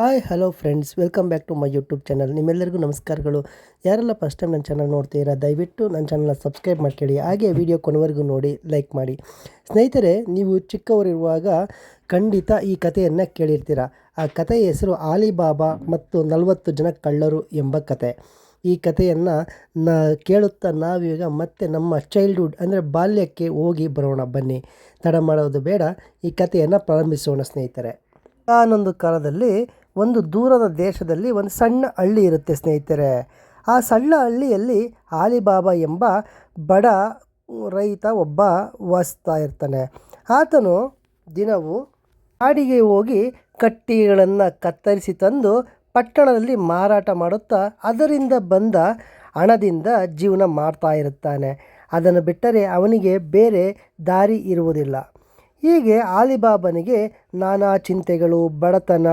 Hi, hello friends. Welcome back to my YouTube channel. ನಿಮ್ಮೆಲ್ಲರಿಗೂ ನಮಸ್ಕಾರಗಳು. ಯಾರೆಲ್ಲ ಫಸ್ಟ್ ಟೈಮ್ ನನ್ನ ಚಾನಲ್ ನೋಡ್ತೀರಾ ದಯವಿಟ್ಟು ನನ್ನ ಚಾನಲ್ನ ಸಬ್ಸ್ಕ್ರೈಬ್ ಮಾಡ್ಕೊಳ್ಳಿ. ಹಾಗೆ ವಿಡಿಯೋ ಕೊನೆವರೆಗೂ ನೋಡಿ, ಲೈಕ್ ಮಾಡಿ. ಸ್ನೇಹಿತರೆ, ನೀವು ಚಿಕ್ಕವರಿರುವಾಗ ಖಂಡಿತ ಈ ಕಥೆಯನ್ನು ಕೇಳಿರ್ತೀರ. ಆ ಕಥೆಯ ಹೆಸರು ಆಲಿಬಾಬಾ ಮತ್ತು ನಲವತ್ತು ಜನ ಕಳ್ಳರು ಎಂಬ ಕತೆ ಈ ಕಥೆಯನ್ನು ನ ಕೇಳುತ್ತಾ ನಾವೀಗ ಮತ್ತೆ ನಮ್ಮ ಚೈಲ್ಡ್ಹುಡ್ ಅಂದರೆ ಬಾಲ್ಯಕ್ಕೆ ಹೋಗಿ ಬರೋಣ. ಬನ್ನಿ. ತಡ ಮಾಡೋದು ಬೇಡ. ಈ ಕಥೆಯನ್ನು ಪ್ರಾರಂಭಿಸೋಣ ಸ್ನೇಹಿತರೆ. ಆನೊಂದು ಕಾಲದಲ್ಲಿ ಒಂದು ದೂರದ ದೇಶದಲ್ಲಿ ಒಂದು ಸಣ್ಣ ಹಳ್ಳಿ ಇರುತ್ತೆ ಸ್ನೇಹಿತರೆ. ಆ ಸಣ್ಣ ಹಳ್ಳಿಯಲ್ಲಿ ಆಲಿಬಾಬಾ ಎಂಬ ಬಡ ರೈತ ಒಬ್ಬ ವಾಸಿಸ್ತಾ ಇರ್ತಾನೆ. ಆತನು ದಿನವೂ ಕಾಡಿಗೆ ಹೋಗಿ ಕಟ್ಟಿಗಳನ್ನು ಕತ್ತರಿಸಿ ತಂದು ಪಟ್ಟಣದಲ್ಲಿ ಮಾರಾಟ ಮಾಡುತ್ತಾ ಅದರಿಂದ ಬಂದ ಹಣದಿಂದ ಜೀವನ ಮಾಡ್ತಾ ಇರುತ್ತಾನೆ. ಅದನ್ನು ಬಿಟ್ಟರೆ ಅವನಿಗೆ ಬೇರೆ ದಾರಿ ಇರುವುದಿಲ್ಲ. ಹೀಗೆ ಆಲಿಬಾಬನಿಗೆ ನಾನಾ ಚಿಂತೆಗಳು, ಬಡತನ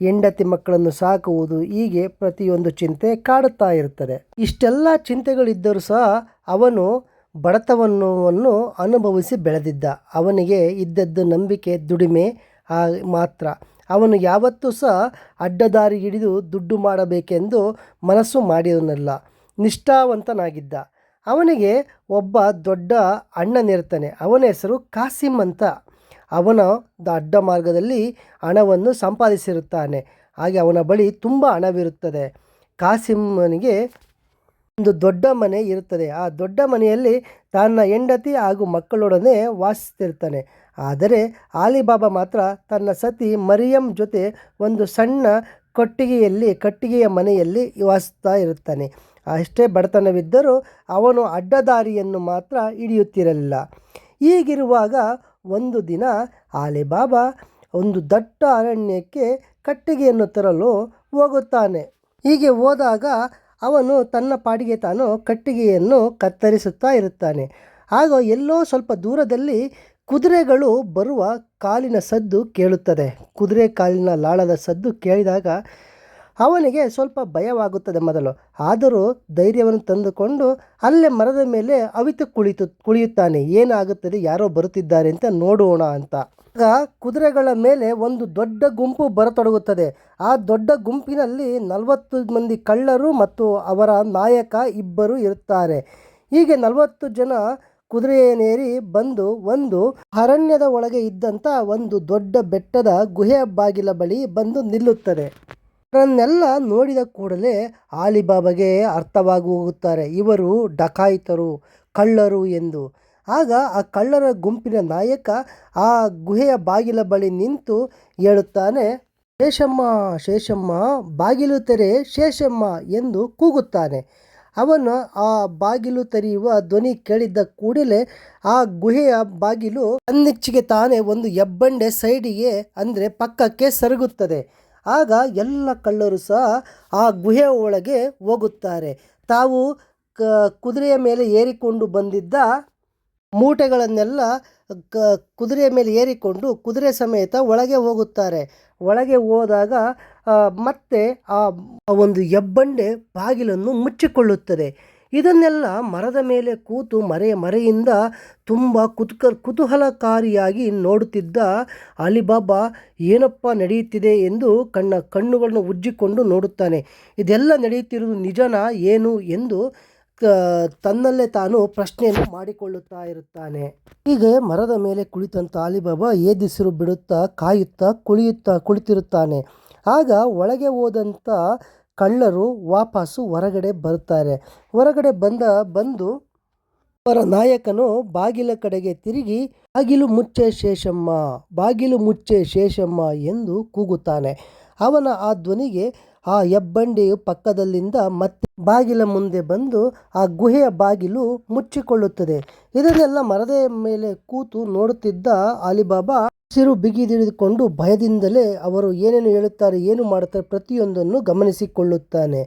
ಹೆಂಡತಿ ಮಕ್ಕಳನ್ನು ಸಾಕುವುದು ಹೀಗೆ ಪ್ರತಿಯೊಂದು ಚಿಂತೆ ಕಾಡುತ್ತಾ ಇರುತ್ತದೆ. ಇಷ್ಟೆಲ್ಲ ಚಿಂತೆಗಳಿದ್ದರೂ ಸಹ ಅವನು ಬಡತನವನ್ನು ಅನುಭವಿಸಿ ಬೆಳೆದಿದ್ದ. ಅವನಿಗೆ ಇದ್ದದ್ದು ನಂಬಿಕೆ, ದುಡಿಮೆ ಮಾತ್ರ. ಅವನು ಯಾವತ್ತೂ ಸಹ ಅಡ್ಡದಾರಿ ಹಿಡಿದು ದುಡ್ಡು ಮಾಡಬೇಕೆಂದು ಮನಸ್ಸು ಮಾಡಿದನಲ್ಲ, ನಿಷ್ಠಾವಂತನಾಗಿದ್ದ. ಅವನಿಗೆ ಒಬ್ಬ ದೊಡ್ಡ ಅಣ್ಣನಿರ್ತಾನೆ ಅವನ ಹೆಸರು ಕಾಸಿಮ್ ಅಂತ ಅವನ ಅಡ್ಡ ಮಾರ್ಗದಲ್ಲಿ ಹಣವನ್ನು ಸಂಪಾದಿಸಿರುತ್ತಾನೆ. ಹಾಗೆ ಅವನ ಬಳಿ ತುಂಬ ಹಣವಿರುತ್ತದೆ. ಕಾಸಿಮ್ಮನಿಗೆ ಒಂದು ದೊಡ್ಡ ಮನೆ ಇರುತ್ತದೆ. ಆ ದೊಡ್ಡ ಮನೆಯಲ್ಲಿ ತನ್ನ ಹೆಂಡತಿ ಹಾಗೂ ಮಕ್ಕಳೊಡನೆ ವಾಸಿಸ್ತಿರ್ತಾನೆ ಆದರೆ ಆಲಿಬಾಬಾ ಮಾತ್ರ ತನ್ನ ಸತಿ ಮರಿಯಂ ಜೊತೆ ಒಂದು ಸಣ್ಣ ಕೊಟ್ಟಿಗೆಯಲ್ಲಿ, ಕಟ್ಟಿಗೆಯ ಮನೆಯಲ್ಲಿ ವಾಸಿಸ್ತಾ ಇರುತ್ತಾನೆ. ಅಷ್ಟೇ ಬಡತನವಿದ್ದರೂ ಅವನು ಅಡ್ಡದಾರಿಯನ್ನು ಮಾತ್ರ ಹಿಡಿಯುತ್ತಿರಲಿಲ್ಲ. ಹೀಗಿರುವಾಗ ಒಂದು ದಿನ ಆಲೆಬಾಬಾ ಒಂದು ದಟ್ಟ ಅರಣ್ಯಕ್ಕೆ ಕಟ್ಟಿಗೆಯನ್ನು ತರಲು ಹೋಗುತ್ತಾನೆ. ಹೀಗೆ ಹೋದಾಗ ಅವನು ತನ್ನ ಪಾಡಿಗೆ ತಾನು ಕಟ್ಟಿಗೆಯನ್ನು ಕತ್ತರಿಸುತ್ತಾ ಇರುತ್ತಾನೆ. ಆಗ ಎಲ್ಲೋ ಸ್ವಲ್ಪ ದೂರದಲ್ಲಿ ಕುದುರೆಗಳು ಬರುವ ಕಾಲಿನ ಸದ್ದು ಕೇಳುತ್ತದೆ. ಕುದುರೆ ಕಾಲಿನ ಲಾಳದ ಸದ್ದು ಕೇಳಿದಾಗ ಅವನಿಗೆ ಸ್ವಲ್ಪ ಭಯವಾಗುತ್ತದೆ ಮೊದಲು. ಆದರೂ ಧೈರ್ಯವನ್ನು ತಂದುಕೊಂಡು ಅಲ್ಲೇ ಮರದ ಮೇಲೆ ಅವಿತು ಕುಳಿತು, ಕುಳಿಯುತ್ತಾನೆ. ಏನಾಗುತ್ತದೆ? ಯಾರೋ ಬರುತ್ತಿದ್ದಾರೆ ಅಂತ ನೋಡೋಣ ಅಂತ. ಆಗ ಕುದುರೆಗಳ ಮೇಲೆ ಒಂದು ದೊಡ್ಡ ಗುಂಪು ಬರತೊಡಗುತ್ತದೆ. ಆ ದೊಡ್ಡ ಗುಂಪಿನಲ್ಲಿ ನಲವತ್ತು ಮಂದಿ ಕಳ್ಳರು ಮತ್ತು ಅವರ ನಾಯಕ ಇಬ್ಬರು ಇರುತ್ತಾರೆ. ಹೀಗೆ ನಲವತ್ತು ಜನ ಕುದುರೆಯನ್ನೇರಿ ಬಂದು ಒಂದು ಅರಣ್ಯದ ಒಳಗೆ ಇದ್ದಂಥ ಒಂದು ದೊಡ್ಡ ಬೆಟ್ಟದ ಗುಹೆಯ ಬಾಗಿಲ ಬಳಿ ಬಂದು ನಿಲ್ಲುತ್ತದೆ. ಇವರನ್ನೆಲ್ಲ ನೋಡಿದ ಕೂಡಲೇ ಆಲಿಬಾಬಾಗೆ ಅರ್ಥವಾಗುತ್ತಾರೆ ಇವರು ಡಕಾಯಿತರು, ಕಳ್ಳರು ಎಂದು. ಆಗ ಆ ಕಳ್ಳರ ಗುಂಪಿನ ನಾಯಕ ಆ ಗುಹೆಯ ಬಾಗಿಲ ಬಳಿ ನಿಂತು ಹೇಳುತ್ತಾನೆ, ಶೇಷಮ್ಮ ಶೇಷಮ್ಮ, ಬಾಗಿಲು ತೆರೆ, ಶೇಷಮ್ಮ ಎಂದು ಕೂಗುತ್ತಾನೆ. ಅವನು ಆ ಬಾಗಿಲು ತೆರೆಯುವ ಧ್ವನಿ ಕೇಳಿದ್ದ ಕೂಡಲೇ ಆ ಗುಹೆಯ ಬಾಗಿಲು ಅನ್ನಿಚ್ಚಿಗೆ ತಾನೇ ಒಂದು ಹೆಬ್ಬಂಡೆ ಸೈಡಿಗೆ, ಅಂದರೆ ಪಕ್ಕಕ್ಕೆ ಸರಗುತ್ತದೆ. ಆಗ ಎಲ್ಲ ಕಳ್ಳರು ಸಹ ಆ ಗುಹೆ ಒಳಗೆ ಹೋಗುತ್ತಾರೆ. ತಾವು ಕ, ಕುದುರೆಯ ಮೇಲೆ ಏರಿಕೊಂಡು ಬಂದಿದ್ದ ಮೂಟೆಗಳನ್ನೆಲ್ಲ ಕ, ಕುದುರೆಯ ಮೇಲೆ ಏರಿಕೊಂಡು ಕುದುರೆ ಸಮೇತ ಒಳಗೆ ಹೋಗುತ್ತಾರೆ. ಒಳಗೆ ಹೋದಾಗ ಮತ್ತೆ ಆ ಒಂದು ಹೆಬ್ಬಂಡೆ ಬಾಗಿಲನ್ನು ಮುಚ್ಚಿಕೊಳ್ಳುತ್ತದೆ. ಇದನ್ನೆಲ್ಲ ಮರದ ಮೇಲೆ ಕೂತು ಮರೆಯ ಮರೆಯಿಂದ ತುಂಬ ಕುತುಕ, ಕುತೂಹಲಕಾರಿಯಾಗಿ ನೋಡುತ್ತಿದ್ದ ಅಲಿಬಾಬಾ ಏನಪ್ಪ ನಡೆಯುತ್ತಿದೆ ಎಂದು ಕಣ್ಣ ಕಣ್ಣುಗಳನ್ನು ಉಜ್ಜಿಕೊಂಡು ನೋಡುತ್ತಾನೆ. ಇದೆಲ್ಲ ನಡೆಯುತ್ತಿರುವುದು ನಿಜನಾ ಏನು ಎಂದು ತನ್ನಲ್ಲೇ ತಾನು ಪ್ರಶ್ನೆಯನ್ನು ಮಾಡಿಕೊಳ್ಳುತ್ತಾ ಇರುತ್ತಾನೆ. ಹೀಗೆ ಮರದ ಮೇಲೆ ಕುಳಿತಂತ ಅಲಿಬಾಬಾ ಏದಿಸಿರು ಬಿಡುತ್ತಾ ಕಾಯುತ್ತಾ ಕುಳಿಯುತ್ತಾ ಕುಳಿತಿರುತ್ತಾನೆ. ಆಗ ಒಳಗೆ ಹೋದಂಥ ಕಳ್ಳರು ವಾಪಸ್ಸು ಹೊರಗಡೆ ಬರುತ್ತಾರೆ. ಹೊರಗಡೆ ಬಂದ, ಬಂದು ಅವರ ನಾಯಕನು ಬಾಗಿಲ ಕಡೆಗೆ ತಿರುಗಿ, ಬಾಗಿಲು ಮುಚ್ಚೆ ಶೇಷಮ್ಮ, ಬಾಗಿಲು ಮುಚ್ಚೆ ಶೇಷಮ್ಮ ಎಂದು ಕೂಗುತ್ತಾನೆ. ಅವನ ಆ ಧ್ವನಿಗೆ ಆ ಹೆಬ್ಬಂಡಿಯು ಪಕ್ಕದಲ್ಲಿಂದ ಮತ್ತೆ ಬಾಗಿಲ ಮುಂದೆ ಬಂದು ಆ ಗುಹೆಯ ಬಾಗಿಲು ಮುಚ್ಚಿಕೊಳ್ಳುತ್ತದೆ. ಇದನ್ನೆಲ್ಲ ಮರದ ಮೇಲೆ ಕೂತು ನೋಡುತ್ತಿದ್ದ ಅಲಿಬಾಬಾ ಸಿರು ಬಿಗಿದಿಡಿದುಕೊಂಡು ಭಯದಿಂದಲೇ ಅವರು ಏನೇನು ಹೇಳುತ್ತಾರೆ, ಏನು ಮಾಡುತ್ತಾರೆ ಪ್ರತಿಯೊಂದನ್ನು ಗಮನಿಸಿಕೊಳ್ಳುತ್ತಾನೆ.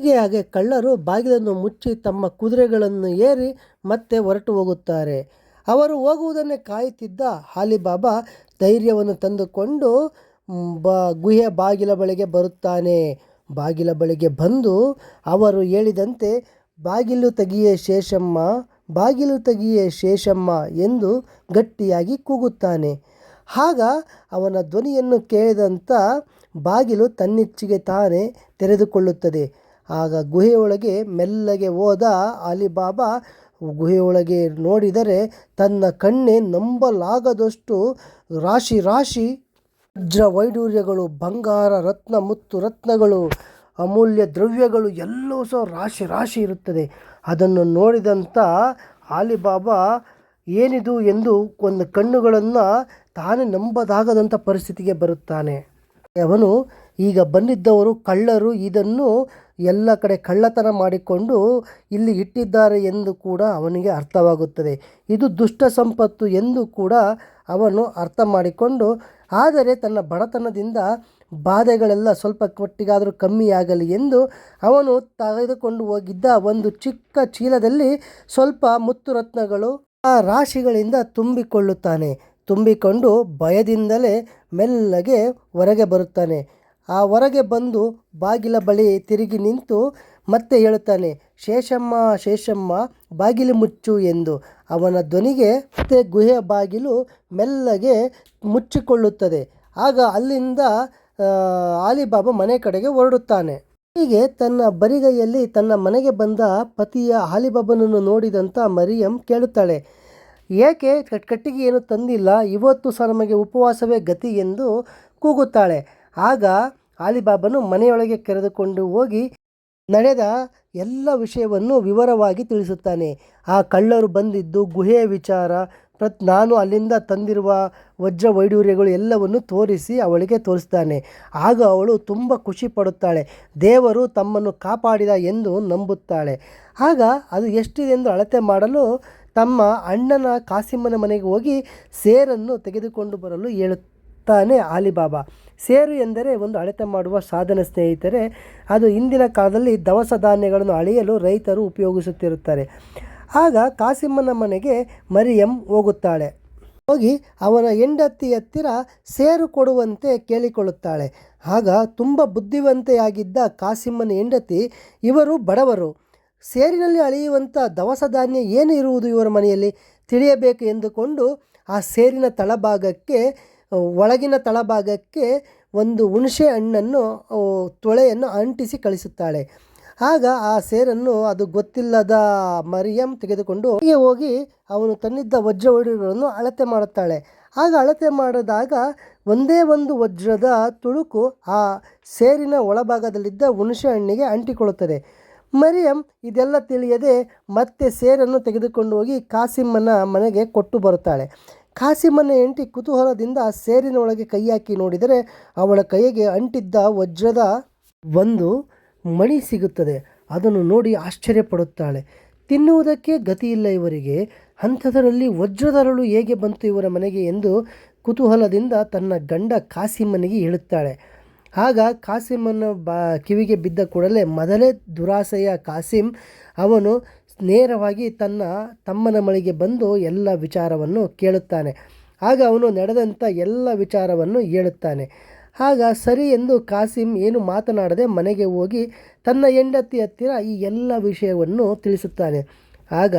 ಹಾಗೆ ಹಾಗೆ ಕಳ್ಳರು ಬಾಗಿಲನ್ನು ಮುಚ್ಚಿ ತಮ್ಮ ಕುದುರೆಗಳನ್ನು ಏರಿ ಮತ್ತೆ ಹೊರಟು ಹೋಗುತ್ತಾರೆ. ಅವರು ಹೋಗುವುದನ್ನೇ ಕಾಯುತ್ತಿದ್ದ ಹಾಲಿಬಾಬಾ ಧೈರ್ಯವನ್ನು ತಂದುಕೊಂಡು ಬ, ಗುಹೆ ಬಾಗಿಲ ಬಳಿಗೆ ಬರುತ್ತಾನೆ. ಬಾಗಿಲ ಬಳಿಗೆ ಬಂದು ಅವರು ಹೇಳಿದಂತೆ, ಬಾಗಿಲು ತೆಗೆಯೇ ಶೇಷಮ್ಮ, ಬಾಗಿಲು ತೆಗೆಯೇ ಶೇಷಮ್ಮ ಎಂದು ಗಟ್ಟಿಯಾಗಿ ಕೂಗುತ್ತಾನೆ. ಆಗ ಅವನ ಧ್ವನಿಯನ್ನು ಕೇಳಿದಂಥ ಬಾಗಿಲು ತನ್ನಿಚ್ಚಿಗೆ ತಾನೇ ತೆರೆದುಕೊಳ್ಳುತ್ತದೆ. ಆಗ ಗುಹೆಯೊಳಗೆ ಮೆಲ್ಲಗೆ ಹೋದ ಅಲಿಬಾಬಾ ಗುಹೆಯೊಳಗೆ ನೋಡಿದರೆ ತನ್ನ ಕಣ್ಣೇ ನಂಬಲಾಗದಷ್ಟು ರಾಶಿ ರಾಶಿ ವಜ್ರ ವೈಡೂರ್ಯಗಳು ಬಂಗಾರ, ರತ್ನ, ಮುತ್ತು, ರತ್ನಗಳು, ಅಮೂಲ್ಯ ದ್ರವ್ಯಗಳು ಎಲ್ಲವೂ ಸಹ ರಾಶಿ ರಾಶಿ ಇರುತ್ತದೆ. ಅದನ್ನು ನೋಡಿದಂಥ ಆಲಿಬಾಬಾ ಏನಿದು ಎಂದು ಒಂದು ಕಣ್ಣುಗಳನ್ನು ತಾನೇ ನಂಬದಾಗದಂಥ ಪರಿಸ್ಥಿತಿಗೆ ಬರುತ್ತಾನೆ. ಅವನು ಈಗ ಬಂದಿದ್ದವರು ಕಳ್ಳರು, ಇದನ್ನು ಎಲ್ಲ ಕಡೆ ಕಳ್ಳತನ ಮಾಡಿಕೊಂಡು ಇಲ್ಲಿ ಇಟ್ಟಿದ್ದಾರೆ ಎಂದು ಕೂಡ ಅವನಿಗೆ ಅರ್ಥವಾಗುತ್ತದೆ. ಇದು ದುಷ್ಟ ಸಂಪತ್ತು ಎಂದು ಕೂಡ ಅವನು ಅರ್ಥ ಮಾಡಿಕೊಂಡು ಆದರೆ ತನ್ನ ಬಡತನದಿಂದ ಬಾಧೆಗಳೆಲ್ಲ ಸ್ವಲ್ಪ ಮಟ್ಟಿಗಾದರೂ ಕಮ್ಮಿಯಾಗಲಿ ಎಂದು ಅವನು ತೆಗೆದುಕೊಂಡು ಹೋಗಿದ್ದ ಒಂದು ಚಿಕ್ಕ ಚೀಲದಲ್ಲಿ ಸ್ವಲ್ಪ ಮುತ್ತುರತ್ನಗಳು ಆ ರಾಶಿಗಳಿಂದ ತುಂಬಿಕೊಳ್ಳುತ್ತಾನೆ. ತುಂಬಿಕೊಂಡು ಭಯದಿಂದಲೇ ಮೆಲ್ಲಗೆ ಹೊರಗೆ ಬರುತ್ತಾನೆ. ಆ ಹೊರಗೆ ಬಂದು ಬಾಗಿಲ ಬಳಿ ತಿರುಗಿ ನಿಂತು ಮತ್ತೆ ಹೇಳುತ್ತಾನೆ, ಶೇಷಮ್ಮ ಶೇಷಮ್ಮ, ಬಾಗಿಲು ಮುಚ್ಚು ಎಂದು. ಅವನ ಧ್ವನಿಗೆ ಮತ್ತೆ ಗುಹೆಯ ಬಾಗಿಲು ಮೆಲ್ಲಗೆ ಮುಚ್ಚಿಕೊಳ್ಳುತ್ತದೆ. ಆಗ ಅಲ್ಲಿಂದ ಆಲಿಬಾಬ ಮನೆ ಕಡೆಗೆ ಹೊರಡುತ್ತಾನೆ. ಹೀಗೆ ತನ್ನ ಬರಿಗೈಯಲ್ಲಿ ತನ್ನ ಮನೆಗೆ ಬಂದ ಪತಿಯ ಆಲಿಬಾಬನನ್ನು ನೋಡಿದಂಥ ಮರಿಯಂ ಕೇಳುತ್ತಾಳೆ, ಏಕೆ ಕಟ್- ಕಟ್ಟಿಗೆ ಏನು ತಂದಿಲ್ಲ? ಇವತ್ತು ಸಹ ನಮಗೆ ಉಪವಾಸವೇ ಗತಿ ಎಂದು ಕೂಗುತ್ತಾಳೆ. ಆಗ ಆಲಿಬಾಬನು ಮನೆಯೊಳಗೆ ಕರೆದುಕೊಂಡು ಹೋಗಿ, ನಡೆದ ಎಲ್ಲ ವಿಷಯವನ್ನು ವಿವರವಾಗಿ ತಿಳಿಸುತ್ತಾನೆ. ಆ ಕಳ್ಳರು ಬಂದಿದ್ದು ಗುಹೆಯ ವಿಚಾರ. ಪ್ರತ್, ನಾನು ಅಲ್ಲಿಂದ ತಂದಿರುವ ವಜ್ರ ವೈಡೂರ್ಯಗಳು ಎಲ್ಲವನ್ನು ತೋರಿಸಿ ಅವಳಿಗೆ ತೋರಿಸ್ತಾನೆ. ಆಗ ಅವಳು ತುಂಬ ಖುಷಿ ಪಡುತ್ತಾಳೆ. ದೇವರು ತಮ್ಮನ್ನು ಕಾಪಾಡಿದ ಎಂದು ನಂಬುತ್ತಾಳೆ. ಆಗ ಅದು ಎಷ್ಟಿದೆ ಎಂದು ಅಳತೆ ಮಾಡಲು ತಮ್ಮ ಅಣ್ಣನ ಕಾಸಿಮ್ಮನ ಮನೆಗೆ ಹೋಗಿ ಸೇರನ್ನು ತೆಗೆದುಕೊಂಡು ಬರಲು ಹೇಳುತ್ತಾನೆ ಆಲಿಬಾಬಾ. ಸೇರು ಎಂದರೆ ಒಂದು ಅಳತೆ ಮಾಡುವ ಸಾಧನ ಸ್ನೇಹಿತರೆ, ಅದು ಇಂದಿನ ಕಾಲದಲ್ಲಿ ದವಸ ಧಾನ್ಯಗಳನ್ನು ಅಳೆಯಲು ರೈತರು ಉಪಯೋಗಿಸುತ್ತಿರುತ್ತಾರೆ. ಆಗ ಕಾಸಿಮ್ಮನ ಮನೆಗೆ ಮರಿಯಂ ಹೋಗುತ್ತಾಳೆ. ಹೋಗಿ ಅವನ ಹೆಂಡತಿ ಹತ್ತಿರ ಸೇರು ಕೊಡುವಂತೆ ಕೇಳಿಕೊಳ್ಳುತ್ತಾಳೆ. ಆಗ ತುಂಬ ಬುದ್ಧಿವಂತೆಯಾಗಿದ್ದ ಕಾಸಿಮ್ಮನ ಹೆಂಡತಿ, ಇವರು ಬಡವರು. ಸೇರಿನಲ್ಲಿ ಅಳೆಯುವಂಥ ದವಸ ಧಾನ್ಯ ಏನು ಇರುವುದು ಇವರ ಮನೆಯಲ್ಲಿ? ತಿಳಿಯಬೇಕು ಎಂದುಕೊಂಡು ಆ ಸೇರಿನ ತಳಭಾಗಕ್ಕೆ ಒಳಗಿನ ತಳಭಾಗಕ್ಕೆ ಒಂದು ಹುಣಸೆ ಹಣ್ಣನ್ನು ತೊಳೆಯನ್ನು ಅಂಟಿಸಿ ಕಳಿಸುತ್ತಾಳೆ. ಆಗ ಆ ಸೇರನ್ನು ಅದು ಗೊತ್ತಿಲ್ಲದ ಮರಿಯಂ ತೆಗೆದುಕೊಂಡು ಹೀಗೆ ಅವನು ತನ್ನಿದ್ದ ವಜ್ರ ವೈಡೂರ್ಯಗಳನ್ನು ಅಳತೆ ಮಾಡುತ್ತಾಳೆ. ಆಗ ಅಳತೆ ಮಾಡಿದಾಗ ಒಂದೇ ಒಂದು ವಜ್ರದ ತುಳುಕು ಆ ಸೇರಿನ ಒಳಭಾಗದಲ್ಲಿದ್ದ ಹುಣಸೆ ಹಣ್ಣಿಗೆ ಅಂಟಿಕೊಳ್ಳುತ್ತದೆ. ಮರಿಯಂ, ಇದೆಲ್ಲ ತಿಳಿಯದೆ ಮತ್ತೆ ಸೇರನ್ನು ತೆಗೆದುಕೊಂಡು ಹೋಗಿ ಕಾಸಿಮ್ಮನ ಮನೆಗೆ ಕೊಟ್ಟು ಬರುತ್ತಾಳೆ. ಕಾಸಿಮ್ಮನ ಹೆಂಡತಿ ಕುತೂಹಲದಿಂದ ಸೇರಿನ ಒಳಗೆ ಕೈ ಹಾಕಿ ನೋಡಿದರೆ ಅವಳ ಕೈಗೆ ಅಂಟಿದ್ದ ವಜ್ರದ ಒಂದು ಮಣಿ ಸಿಗುತ್ತದೆ. ಅದನ್ನು ನೋಡಿ ಆಶ್ಚರ್ಯಪಡುತ್ತಾಳೆ. ತಿನ್ನುವುದಕ್ಕೆ ಗತಿ ಇಲ್ಲ ಇವರಿಗೆ. ಅಂಥದರಲ್ಲಿ ವಜ್ರದರಳು ಹೇಗೆ ಬಂತು ಇವರ ಮನೆಗೆ ಎಂದು ಕುತೂಹಲದಿಂದ ತನ್ನ ಗಂಡ ಕಾಸಿಮ್ಮನಿಗೆ ಹೇಳುತ್ತಾಳೆ. ಆಗ ಕಾಸಿಮ್ಮನ ಬಾ ಕಿವಿಗೆ ಬಿದ್ದ ಕೂಡಲೇ ಮೊದಲೇ ದುರಾಸೆಯ ಕಾಸಿಂ ಅವನು ನೇರವಾಗಿ ತನ್ನ ತಮ್ಮನ ಮಳಿಗೆ ಬಂದು ಎಲ್ಲ ವಿಚಾರವನ್ನು ಕೇಳುತ್ತಾನೆ. ಆಗ ಅವನು ನಡೆದಂಥ ಎಲ್ಲ ವಿಚಾರವನ್ನು ಹೇಳುತ್ತಾನೆ. ಆಗ ಸರಿ ಎಂದು ಕಾಸಿಂ ಏನು ಮಾತನಾಡದೆ ಮನೆಗೆ ಹೋಗಿ ತನ್ನ ಹೆಂಡತಿ ಹತ್ತಿರ ಈ ಎಲ್ಲ ವಿಷಯವನ್ನು ತಿಳಿಸುತ್ತಾನೆ. ಆಗ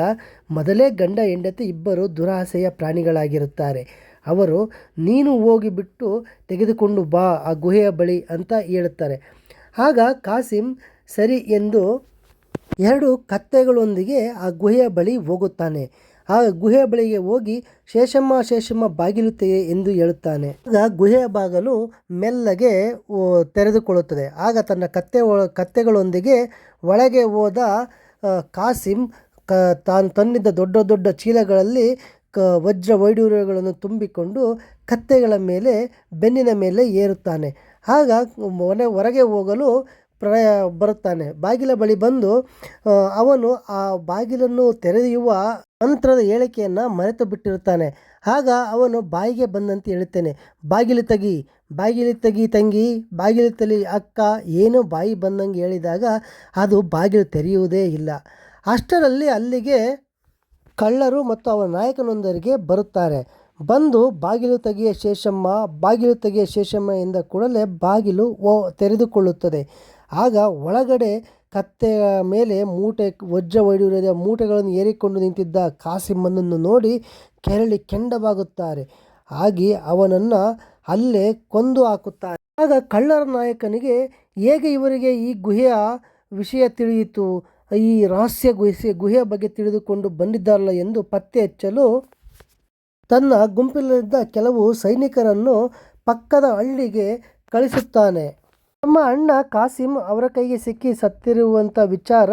ಮೊದಲೇ ಗಂಡ ಹೆಂಡತಿ ಇಬ್ಬರು ದುರಾಸೆಯ ಪ್ರಾಣಿಗಳಾಗಿರುತ್ತಾರೆ. ಅವರು, ನೀನು ಹೋಗಿಬಿಟ್ಟು ತೆಗೆದುಕೊಂಡು ಬಾ ಆ ಗುಹೆಯ ಬಳಿ ಅಂತ ಹೇಳುತ್ತಾರೆ. ಆಗ ಕಾಸಿಂ, ಸರಿ ಎಂದು ಎರಡು ಕತ್ತೆಗಳೊಂದಿಗೆ ಆ ಗುಹೆಯ ಬಳಿ ಹೋಗುತ್ತಾನೆ. ಆ ಗುಹೆಯ ಬಳಿಗೆ ಹೋಗಿ, ಶೇಷಮ್ಮ ಶೇಷಮ್ಮ ಬಾಗಿಲುತ್ತೆಯೇ ಎಂದು ಹೇಳುತ್ತಾನೆ. ಆಗ ಗುಹೆಯ ಬಾಗಲು ಮೆಲ್ಲಗೆ ತೆರೆದುಕೊಳ್ಳುತ್ತದೆ. ಆಗ ತನ್ನ ಕತ್ತೆ, ಕತ್ತೆಗಳೊಂದಿಗೆ ಒಳಗೆ ಹೋದ ಕಾಸಿಂ, ಕ, ತಾನು ತಂದಿದ್ದ ದೊಡ್ಡ ದೊಡ್ಡ ಚೀಲಗಳಲ್ಲಿ, ಕ, ವಜ್ರ ವೈಡೂರ್ಯಗಳನ್ನು ತುಂಬಿಕೊಂಡು ಕತ್ತೆಗಳ ಮೇಲೆ, ಬೆನ್ನಿನ ಮೇಲೆ ಏರುತ್ತಾನೆ. ಆಗ ಮನೆ ಹೊರಗೆ ಹೋಗಲು ಪ್ರಯ ಬರುತ್ತಾನೆ. ಬಾಗಿಲ ಬಳಿ ಬಂದು ಅವನು ಆ ಬಾಗಿಲನ್ನು ತೆರೆಯುವ ಮಂತ್ರದ ಹೇಳಿಕೆಯನ್ನು ಮರೆತು ಬಿಟ್ಟಿರುತ್ತಾನೆ ಆಗ ಅವನು ಬಾಯಿಗೆ ಬಂದಂತೆ ಹೇಳುತ್ತೇನೆ, ಬಾಗಿಲು ತಗಿ ಬಾಗಿಲು ತಗಿ ತಂಗಿ, ಬಾಗಿಲು ತಲಿ ಅಕ್ಕ, ಏನೋ ಬಾಯಿ ಬಂದಂಗೆ ಹೇಳಿದಾಗ ಅದು ಬಾಗಿಲು ತೆರೆಯುವುದೇ ಇಲ್ಲ. ಅಷ್ಟರಲ್ಲಿ ಅಲ್ಲಿಗೆ ಕಳ್ಳರು ಮತ್ತು ಅವರ ನಾಯಕನೊಂದರಿಗೆ ಬರುತ್ತಾರೆ. ಬಂದು, ಬಾಗಿಲು ತೆಗೆಯ ಶೇಷಮ್ಮ, ಬಾಗಿಲು ತೆಗೆಯ ಶೇಷಮ್ಮ ಎಂದ ಕೂಡಲೇ ಬಾಗಿಲು ಓ, ತೆರೆದುಕೊಳ್ಳುತ್ತದೆ. ಆಗ ಒಳಗಡೆ ಕತ್ತೆಯ ಮೇಲೆ ಮೂಟೆ, ವಜ್ರ ವೈಡೂರ್ಯದ ಮೂಟೆಗಳನ್ನು ಏರಿಕೊಂಡು ನಿಂತಿದ್ದ ಕಾಸಿಮ್ಮನನ್ನು ನೋಡಿ ಕೆರಳಿ ಕೆಂಡವಾಗುತ್ತಾರೆ. ಆಗಿ ಅವನನ್ನು ಅಲ್ಲೇ ಕೊಂದು ಹಾಕುತ್ತಾರೆ. ಆಗ ಕಳ್ಳರ ನಾಯಕನಿಗೆ, ಹೇಗೆ ಇವರಿಗೆ ಈ ಗುಹೆಯ ವಿಷಯ ತಿಳಿಯಿತು? ಈ ರಹಸ್ಯ ಗುಹಿಸಿ ಗುಹೆಯ ಬಗ್ಗೆ ತಿಳಿದುಕೊಂಡು ಬಂದಿದ್ದಾರಲ್ಲ ಎಂದು ಪತ್ತೆ ಹಚ್ಚಲು ತನ್ನ ಗುಂಪಿನಲ್ಲಿದ್ದ ಕೆಲವು ಸೈನಿಕರನ್ನು ಪಕ್ಕದ ಹಳ್ಳಿಗೆ ಕಳಿಸುತ್ತಾನೆ. ತಮ್ಮ ಅಣ್ಣ ಕಾಸಿಂ ಅವರ ಕೈಗೆ ಸಿಕ್ಕಿ ಸತ್ತಿರುವಂಥ ವಿಚಾರ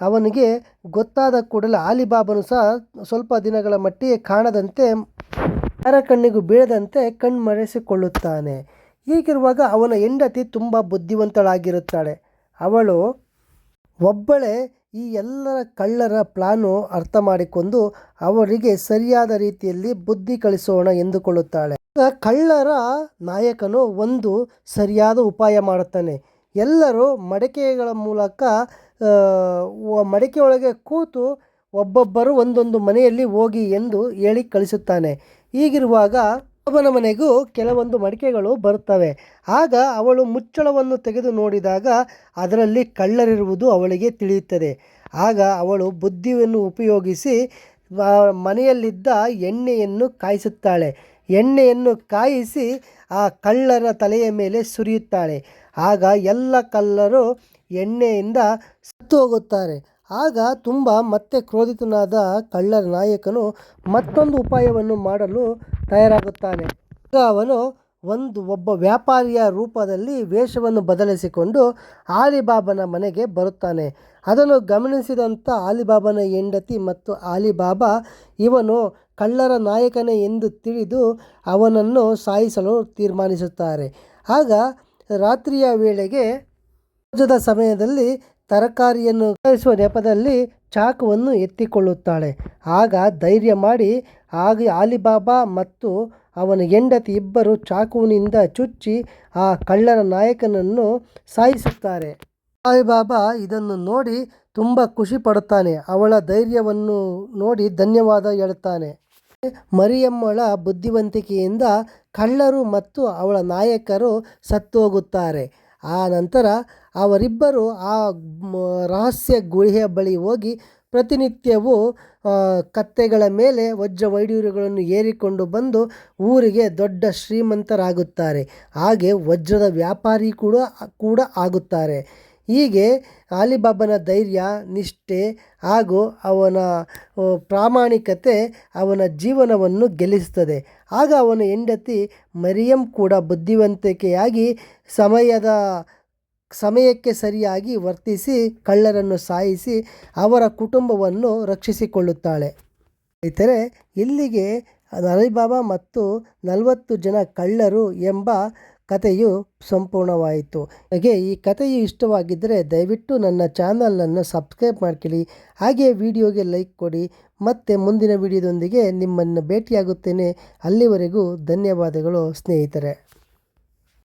ಅವನಿಗೆ ಗೊತ್ತಾದ ಕೂಡಲೇ ಆಲಿಬಾಬನು ಸಹ ಸ್ವಲ್ಪ ದಿನಗಳ ಮಟ್ಟಿಗೆ ಕಾಣದಂತೆ ಯಾರ ಕಣ್ಣಿಗೂ ಬೀಳದಂತೆ ಕಣ್ಮರೆಸಿಕೊಳ್ಳುತ್ತಾನೆ ಹೀಗಿರುವಾಗ ಅವನ ಹೆಂಡತಿ ತುಂಬ ಬುದ್ಧಿವಂತಳಾಗಿರುತ್ತಾಳೆ. ಅವಳು ಒಬ್ಬಳೇ ಈ ಎಲ್ಲರ ಕಳ್ಳರ ಪ್ಲಾನು ಅರ್ಥ ಮಾಡಿಕೊಂಡು ಅವರಿಗೆ ಸರಿಯಾದ ರೀತಿಯಲ್ಲಿ ಬುದ್ಧಿ ಕಳಿಸೋಣ ಎಂದುಕೊಳ್ಳುತ್ತಾಳೆ. ಕಳ್ಳರ ನಾಯಕನು ಒಂದು ಸರಿಯಾದ ಉಪಾಯ ಮಾಡುತ್ತಾನೆ. ಎಲ್ಲರೂ ಮಡಿಕೆಗಳ ಮೂಲಕ ಆ, ವ- ಮಡಿಕೆ ಒಳಗೆ ಕೂತು ಒಬ್ಬೊಬ್ಬರು ಒಂದೊಂದು ಮನೆಯಲ್ಲಿ ಹೋಗಿ ಎಂದು ಹೇಳಿ ಕಳಿಸುತ್ತಾನೆ. ಹೀಗಿರುವಾಗ ಅವನ ಮನೆಗೂ ಕೆಲವೊಂದು ಮಡಿಕೆಗಳು ಬರುತ್ತವೆ. ಆಗ ಅವಳು ಮುಚ್ಚಳವನ್ನು ತೆಗೆದು ನೋಡಿದಾಗ ಅದರಲ್ಲಿ ಕಳ್ಳರಿರುವುದು ಅವಳಿಗೆ ತಿಳಿಯುತ್ತದೆ. ಆಗ ಅವಳು ಬುದ್ಧಿಯನ್ನು ಉಪಯೋಗಿಸಿ ಮನೆಯಲ್ಲಿದ್ದ ಎಣ್ಣೆಯನ್ನು ಕಾಯಿಸುತ್ತಾಳೆ. ಎಣ್ಣೆಯನ್ನು ಕಾಯಿಸಿ ಆ ಕಳ್ಳರ ತಲೆಯ ಮೇಲೆ ಸುರಿಯುತ್ತಾಳೆ. ಆಗ ಎಲ್ಲ ಕಳ್ಳರು ಎಣ್ಣೆಯಿಂದ ಸತ್ತು ಹೋಗುತ್ತಾರೆ ಆಗ ತುಂಬ ಮತ್ತೆ ಕ್ರೋಧಿತನಾದ ಕಳ್ಳರ ನಾಯಕನು ಮತ್ತೊಂದು ಉಪಾಯವನ್ನು ಮಾಡಲು ತಯಾರಾಗುತ್ತಾನೆ. ಅವನು ಒಂದು ಒಬ್ಬ ವ್ಯಾಪಾರಿಯ ರೂಪದಲ್ಲಿ ವೇಷವನ್ನು ಬದಲಿಸಿಕೊಂಡು ಆಲಿಬಾಬನ ಮನೆಗೆ ಬರುತ್ತಾನೆ. ಅದನ್ನು ಗಮನಿಸಿದಂಥ ಆಲಿಬಾಬನ ಹೆಂಡತಿ ಮತ್ತು ಆಲಿಬಾಬಾ, ಇವನು ಕಳ್ಳರ ನಾಯಕನೇ ಎಂದು ತಿಳಿದು ಅವನನ್ನು ಸಾಯಿಸಲು ತೀರ್ಮಾನಿಸುತ್ತಾರೆ. ಆಗ ರಾತ್ರಿಯ ವೇಳೆಗೆ ಭೋಜದ ಸಮಯದಲ್ಲಿ ತರಕಾರಿಯನ್ನು ಕಳಿಸುವ ನೆಪದಲ್ಲಿ ಚಾಕುವನ್ನು ಎತ್ತಿಕೊಳ್ಳುತ್ತಾಳೆ. ಆಗ ಧೈರ್ಯ ಮಾಡಿ, ಆಗ ಆಲಿಬಾಬಾ ಮತ್ತು ಅವನ ಹೆಂಡತಿ ಇಬ್ಬರು ಚಾಕುವಿನಿಂದ ಚುಚ್ಚಿ ಆ ಕಳ್ಳರ ನಾಯಕನನ್ನು ಸಾಯಿಸುತ್ತಾರೆ. ಸಾಯಿಬಾಬಾ ಇದನ್ನು ನೋಡಿ ತುಂಬ ಖುಷಿ ಪಡುತ್ತಾನೆ. ಅವಳ ಧೈರ್ಯವನ್ನು ನೋಡಿ ಧನ್ಯವಾದ ಹೇಳುತ್ತಾನೆ. ಮರಿಯಮ್ಮಳ ಬುದ್ಧಿವಂತಿಕೆಯಿಂದ ಕಳ್ಳರು ಮತ್ತು ಅವಳ ನಾಯಕರು ಸತ್ತು ಹೋಗುತ್ತಾರೆ ಆ ನಂತರ ಅವರಿಬ್ಬರು ಆ ರಹಸ್ಯ ಗುಹೆಯ ಬಳಿ ಹೋಗಿ ಪ್ರತಿನಿತ್ಯವೂ ಕತ್ತೆಗಳ ಮೇಲೆ ವಜ್ರ ವೈಡೂರ್ಯಗಳನ್ನು ಏರಿಕೊಂಡು ಬಂದು ಊರಿಗೆ ದೊಡ್ಡ ಶ್ರೀಮಂತರಾಗುತ್ತಾರೆ. ಹಾಗೆ ವಜ್ರದ ವ್ಯಾಪಾರಿ ಕೂಡ ಕೂಡ ಆಗುತ್ತಾರೆ. ಹೀಗೆ ಆಲಿಬಾಬನ ಧೈರ್ಯ, ನಿಷ್ಠೆ ಹಾಗೂ ಅವನ ಪ್ರಾಮಾಣಿಕತೆ ಅವನ ಜೀವನವನ್ನು ಗೆಲ್ಲಿಸುತ್ತದೆ. ಆಗ ಅವನ ಹೆಂಡತಿ ಮರಿಯಂ ಕೂಡ ಬುದ್ಧಿವಂತಿಕೆಯಾಗಿ ಸಮಯದ ಸಮಯಕ್ಕೆ ಸರಿಯಾಗಿ ವರ್ತಿಸಿ, ಕಳ್ಳರನ್ನು ಸಾಯಿಸಿ, ಅವರ ಕುಟುಂಬವನ್ನು ರಕ್ಷಿಸಿಕೊಳ್ಳುತ್ತಾಳೆ. ಸ್ನೇಹಿತರೆ, ಇಲ್ಲಿಗೆ ಅಲಿಬಾಬಾ ಮತ್ತು ನಲವತ್ತು ಜನ ಕಳ್ಳರು ಎಂಬ ಕಥೆಯು ಸಂಪೂರ್ಣವಾಯಿತು. ಹಾಗೆ ಈ ಕಥೆಯು ಇಷ್ಟವಾಗಿದ್ದರೆ ದಯವಿಟ್ಟು ನನ್ನ ಚಾನಲನ್ನು ಸಬ್ಸ್ಕ್ರೈಬ್ ಮಾಡ್ಕೊಳ್ಳಿ. ಹಾಗೆ ವಿಡಿಯೋಗೆ ಲೈಕ್ ಕೊಡಿ. ಮತ್ತು ಮುಂದಿನ ವಿಡಿಯೋದೊಂದಿಗೆ ನಿಮ್ಮನ್ನು ಭೇಟಿಯಾಗುತ್ತೇನೆ. ಅಲ್ಲಿವರೆಗೂ ಧನ್ಯವಾದಗಳು ಸ್ನೇಹಿತರೆ.